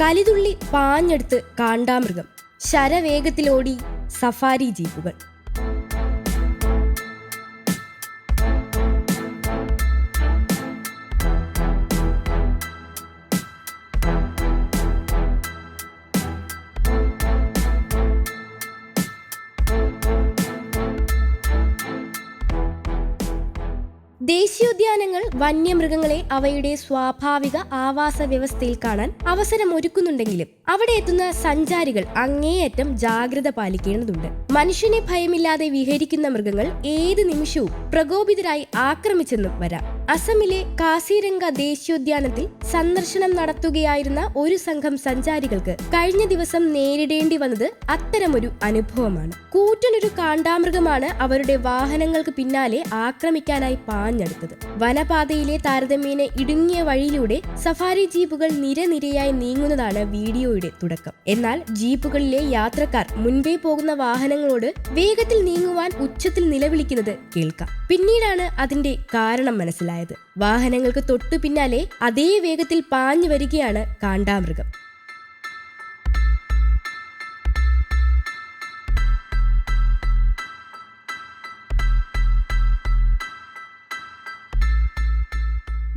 കലിതുള്ളി പാഞ്ഞെടുത്ത് കാണ്ടാമൃഗം. ശരവേഗത്തിലോടി safari ജീപ്പുകൾ. ദേശീയോദ്യാനങ്ങൾ വന്യമൃഗങ്ങളെ അവയുടെ സ്വാഭാവിക ആവാസ വ്യവസ്ഥയിൽ കാണാൻ അവസരമൊരുക്കുന്നുണ്ടെങ്കിലും അവിടെ എത്തുന്ന സഞ്ചാരികൾ അങ്ങേയറ്റം ജാഗ്രത പാലിക്കേണ്ടതുണ്ട്. മനുഷ്യനെ ഭയമില്ലാതെ വിഹരിക്കുന്ന മൃഗങ്ങൾ ഏത് നിമിഷവും പ്രകോപിതരായി ആക്രമിച്ചെന്നും വരാം. അസമിലെ കാസിരംഗ ദേശീയോദ്യാനത്തിൽ സന്ദർശനം നടത്തുകയായിരുന്ന ഒരു സംഘം സഞ്ചാരികൾക്ക് കഴിഞ്ഞ ദിവസം നേരിടേണ്ടി വന്നത് അത്തരമൊരു അനുഭവമാണ്. കൂറ്റനൊരു കാണ്ടാമൃഗമാണ് അവരുടെ വാഹനങ്ങൾക്ക് പിന്നാലെ ആക്രമിക്കാനായി പാഞ്ഞെടുത്തത്. വനപാതയിലെ താരതമ്യേന ഇടുങ്ങിയ വഴിയിലൂടെ സഫാരി ജീപ്പുകൾ നിരനിരയായി നീങ്ങുന്നതാണ് വീഡിയോയുടെ തുടക്കം. എന്നാൽ ജീപ്പുകളിലെ യാത്രക്കാർ മുൻപേ പോകുന്ന വാഹനങ്ങളോട് വേഗത്തിൽ നീങ്ങുവാൻ ഉച്ചത്തിൽ നിലവിളിക്കുന്നത് കേൾക്കാം. പിന്നീടാണ് അതിന്റെ കാരണം മനസ്സിലായത്. വാഹനങ്ങൾക്ക് തൊട്ടു പിന്നാലെ അതേ വേഗത്തിൽ പാഞ്ഞു വരികയാണ് കാണ്ടാമൃഗം.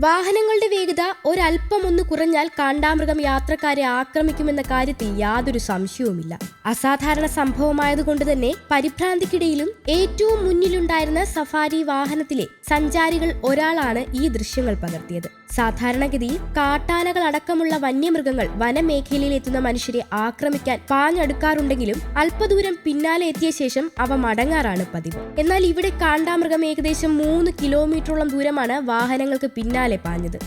വാഹനങ്ങളുടെ വേഗത ഒരല്പം ഒന്ന് കുറഞ്ഞാൽ കാണ്ടാമൃഗം യാത്രക്കാരെ ആക്രമിക്കുമെന്ന കാര്യത്തിൽ യാതൊരു സംശയവുമില്ല. അസാധാരണ സംഭവമായതുകൊണ്ട് തന്നെ പരിഭ്രാന്തിക്കിടയിലും ഏറ്റവും മുന്നിലുണ്ടായിരുന്ന സഫാരി വാഹനത്തിലെ സഞ്ചാരികൾ ഒരാളാണ് ഈ ദൃശ്യങ്ങൾ പകർത്തിയത്. സാധാരണഗതിയിൽ കാട്ടാനകൾ അടക്കമുള്ള വന്യമൃഗങ്ങൾ വനമേഖലയിൽ എത്തുന്ന മനുഷ്യരെ ആക്രമിക്കാൻ പാഞ്ഞടുക്കാറുണ്ടെങ്കിലും അല്പദൂരം പിന്നാലെ എത്തിയ ശേഷം അവ മടങ്ങാറാണ് പതിവ്. എന്നാൽ ഇവിടെ കാണ്ടാമൃഗം ഏകദേശം മൂന്ന് കിലോമീറ്ററോളം ദൂരമാണ് വാഹനങ്ങൾക്ക് പിന്നാലെ പാഞ്ഞത്.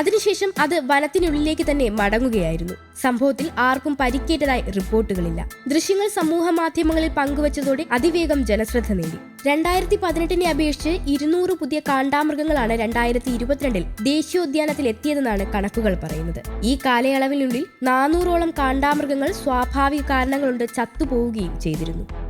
അതിനുശേഷം അത് വനത്തിനുള്ളിലേക്ക് തന്നെ മടങ്ങുകയായിരുന്നു. സംഭവത്തിൽ ആർക്കും പരിക്കേറ്റതായി റിപ്പോർട്ടുകളില്ല. ദൃശ്യങ്ങൾ സമൂഹ മാധ്യമങ്ങളിൽ പങ്കുവച്ചതോടെ അതിവേഗം ജനശ്രദ്ധ നേടി. രണ്ടായിരത്തി പതിനെട്ടിനെ അപേക്ഷിച്ച് ഇരുന്നൂറ് പുതിയ കാണ്ടാമൃഗങ്ങളാണ് രണ്ടായിരത്തി ഇരുപത്തിരണ്ടിൽ ദേശീയോദ്യാനത്തിൽ എത്തിയതെന്നാണ് കണക്കുകൾ പറയുന്നത്. ഈ കാലയളവിനുള്ളിൽ നാനൂറോളം കാണ്ടാമൃഗങ്ങൾ സ്വാഭാവിക കാരണങ്ങളുണ്ട് ചത്തുപോവുകയും ചെയ്തിരുന്നു.